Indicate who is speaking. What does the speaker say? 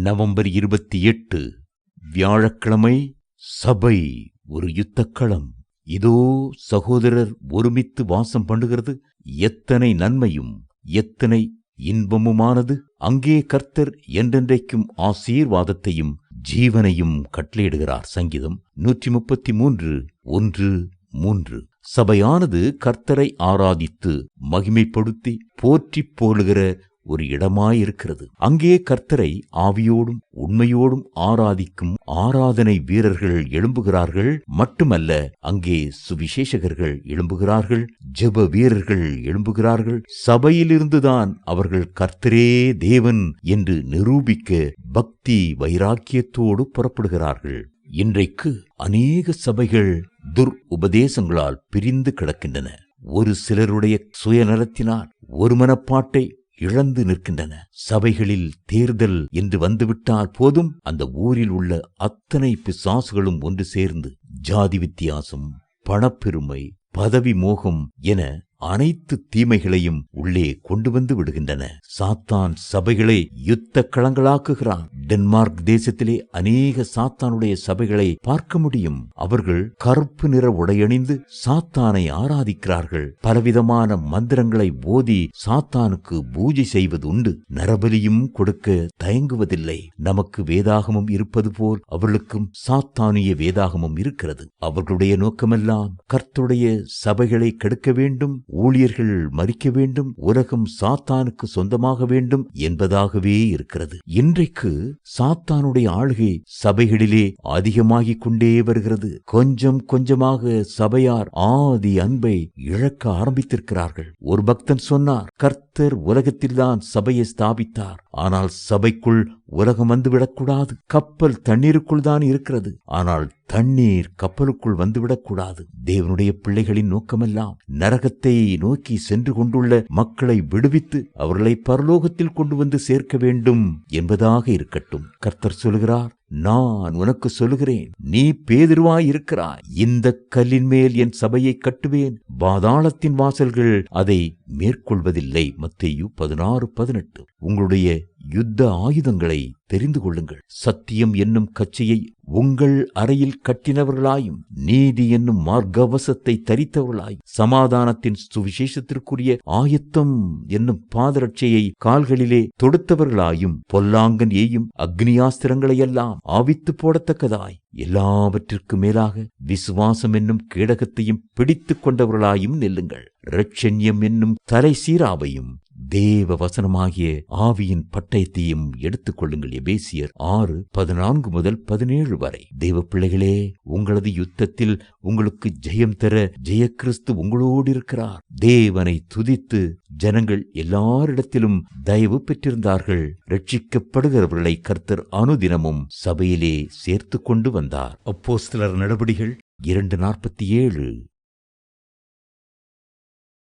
Speaker 1: November இருபத்தி எட்டு வியாழக்கிழமை சபை ஒரு யுத்தக்களம். இதோ சகோதரர் ஒருமித்து வாசம் பண்ணுகிறது. எத்தனை நன்மையும் எத்தனை இன்பமுமானது. அங்கே கர்த்தர் என்றென்றைக்கும் ஆசீர்வாதத்தையும் ஜீவனையும் கட்டளையிடுகிறார் சங்கீதம் நூற்றி முப்பத்தி மூன்று ஒன்று மூன்று. சபையானது கர்த்தரை ஆராதித்து மகிமைப்படுத்தி போற்றிப் போலுகிற ஒரு இடமாயிருக்கிறது. அங்கே கர்த்தரை ஆவியோடும் உண்மையோடும் ஆராதிக்கும் ஆராதனை வீரர்கள் எழும்புகிறார்கள். மட்டுமல்ல அங்கே சுவிசேஷகர்கள் எழும்புகிறார்கள் ஜெப வீரர்கள் எழும்புகிறார்கள். சபையிலிருந்துதான் அவர்கள் கர்த்தரே தேவன் என்று நிரூபிக்க பக்தி வைராக்கியத்தோடு புறப்படுகிறார்கள். இன்றைக்கு அநேக சபைகள் துர் உபதேசங்களால் பிரிந்து கிடக்கின்றன. ஒரு சிலருடைய சுயநலத்தினால் ஒரு மனப்பாட்டை இழந்து நிற்கின்றன. சபைகளில் தேர்தல் என்று வந்துவிட்டால் போதும் அந்த ஊரில் உள்ள அத்தனை பிசாசுகளும் ஒன்று சேர்ந்து ஜாதி வித்தியாசம் பணப்பெருமை பதவி மோகம் என அனைத்து தீமைகளையும் உள்ளே கொண்டு வந்து விடுகின்றன. சாத்தான் சபைகளை யுத்த களங்களாக்குகிறான். டென்மார்க் தேசத்திலே அநேக சாத்தானுடைய சபைகளை பார்க்க முடியும். அவர்கள் கருப்பு நிற உடையணிந்து சாத்தானை ஆராதிக்கிறார்கள். பலவிதமான மந்திரங்களை போதி சாத்தானுக்கு பூஜை செய்வது உண்டு நரபலியும் கொடுக்க தயங்குவதில்லை. நமக்கு வேதாகமம் இருப்பது போல் அவர்களுக்கும் சாத்தானிய வேதாகமம் இருக்கிறது. அவர்களுடைய நோக்கமெல்லாம் கர்த்துடைய சபைகளை கெடுக்க வேண்டும். ஊழியர்கள் மறிக்க வேண்டும் உலகம் சாத்தானுக்கு சொந்தமாக வேண்டும் என்பதாகவே இருக்கிறது. இன்றைக்கு சாத்தானுடைய ஆளுகை சபைகளிலே அதிகமாகிக் கொண்டே வருகிறது. கொஞ்சம் கொஞ்சமாக சபையார் ஆதி அன்பை இழக்க ஆரம்பித்திருக்கிறார்கள். ஒரு பக்தன் சொன்னார் கர்த்தர் உலகத்தில்தான் சபையை ஸ்தாபித்தார். ஆனால் சபைக்குள் உலகம் வந்துவிடக்கூடாது. கப்பல் தண்ணீருக்குள் தான் இருக்கிறது. ஆனால் தண்ணீர் கப்பலுக்குள் வந்துவிடக்கூடாது. தேவனுடைய பிள்ளைகளின் நோக்கமெல்லாம் நரகத்தை நோக்கி சென்று கொண்டுள்ள மக்களை விடுவித்து அவர்களை பரலோகத்தில் கொண்டு வந்து சேர்க்க வேண்டும் என்பதாக இருக்கட்டும். கர்த்தர் சொல்கிறார் நான் உனக்கு சொல்லுகிறேன் நீ பேதிருவாய் இருக்கிறாய். இந்த கல்லின் மேல் என் சபையை கட்டுவேன். பாதாளத்தின் வாசல்கள் அதை மேற்கொள்வதில்லை. மத்தேயு பதினாறு பதினெட்டு. உங்களுடைய யுத்த ஆயுதங்களை தெரிந்து கொள்ளுங்கள். சத்தியம் என்னும் கச்சையை உங்கள் அறையில் கட்டினவர்களாயும் நீதி என்னும் மார்க்கவசத்தை தரித்தவர்களாயும் சமாதானத்தின் சுவிசேஷத்திற்குரிய ஆயத்தம் என்னும் பாதரட்சையை கால்களிலே தொடுத்தவர்களாயும் பொல்லாங்கன் ஏயும் அக்னியாஸ்திரங்களையெல்லாம் ஆவித்து போடத்தக்கதாய் எல்லாவற்றிற்கு மேலாக விசுவாசம் என்னும் கேடகத்தையும் பிடித்துக் கொண்டவர்களாயும் நெல்லுங்கள். ரட்சண்யம் என்னும் தலை சீராவையும் தேவ வசனமாகிய ஆவியின் பட்டயத்தையும் எடுத்துக் கொள்ளுங்கள் எபேசியர் ஆறு பதினான்கு முதல் பதினேழு வரை. தேவ பிள்ளைகளே உங்களது யுத்தத்தில் உங்களுக்கு ஜெயம் தர ஜெயக்கிறிஸ்து உங்களோடு இருக்கிறார். தேவனை துதித்து ஜனங்கள் எல்லாரிடத்திலும் தயவு பெற்றிருந்தார்கள். ரட்சிக்கப்படுகிறவர்களை கர்த்தர் அனுதினமும் சபையிலே சேர்த்து கொண்டு வந்தார். அப்போஸ்தலர் நடபடிகள் இரண்டு நாற்பத்தி ஏழு.